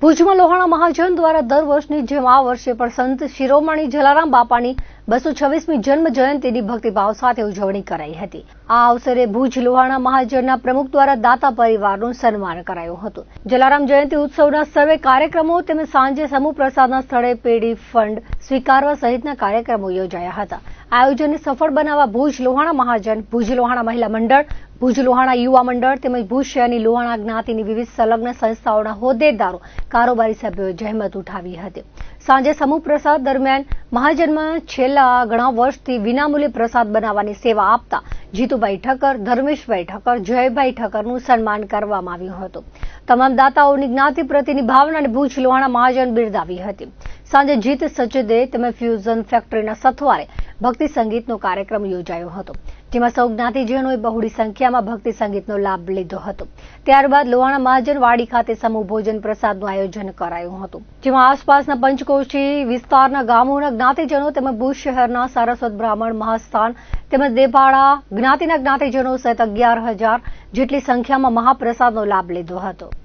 ભુજમાં લોહાણા મહાજન દ્વારા દર વર્ષની જેમ આ વર્ષે પણ સંત શિરોમણી જલારામ બાપાની બસો છવ્વીસમી જન્મ જયંતિની ભક્તિભાવ સાથે ઉજવણી કરાઈ હતી. આ અવસરે ભુજ લોહાણા મહાજનના પ્રમુખ દ્વારા દાતા પરિવારનું સન્માન કરાયું હતું. જલારામ જયંતિ ઉત્સવના સર્વે કાર્યક્રમો તેમજ સાંજે સમૂહ પ્રસાદના સ્થળે પેઢી ફંડ સ્વીકારવા સહિતના કાર્યક્રમો યોજાયા હતા. આયોજનને સફળ બનાવવા ભુજ લોહાણા મહાજન, ભુજ લોહાણા મહિલા મંડળ, ભુજ લોહાણા યુવા મંડળ તેમજ ભુજ શહેરની લોહાણા જ્ઞાતિની વિવિધ સંલગ્ન સંસ્થાઓના હોદ્દેદારો, કારોબારી સભ્યોએ જહેમત ઉઠાવી હતી. સાંજે સમૂહ પ્રસાદ દરમિયાન મહાજનમાં છેલ્લા ઘણા વર્ષથી વિનામૂલ્યે પ્રસાદ બનાવવાની સેવા આપતા જીતુભાઈ ઠક્કર, ધર્મેશભાઈ ઠક્કર, જયભાઈ ઠક્કરનું સન્માન કરવામાં આવ્યું હતું. તમામ દાતાઓની જ્ઞાતિ પ્રત્યેની ભાવનાને ભુજ લોહાણા મહાજન બિરદાવી હતી. સાંજે જીત સચદે તેમજ ફ્યુઝન ફેક્ટરીના સથવારે ભક્તિ સંગીતનો કાર્યક્રમ યોજાયો હતો. જેમાં સૌ જ્ઞાતિજનોએ બહોળી સંખ્યામાં ભક્તિ સંગીતનો લાભ લીધો હતો. ત્યારબાદ લોહાણા મહાજન વાડી ખાતે સમૂહ ભોજન પ્રસાદનું આયોજન કરાયું હતું. જેમાં આસપાસના પંચકોશી વિસ્તારના ગામોના જ્ઞાતિજનો તેમજ ભુજ શહેરના સારસ્વત બ્રાહ્મણ મહાસ્થાન તેમજ દેપાડા જ્ઞાતિના જ્ઞાતિજનો સહિત અગિયાર હજાર જેટલી સંખ્યામાં મહાપ્રસાદનો લાભ લીધો હતો.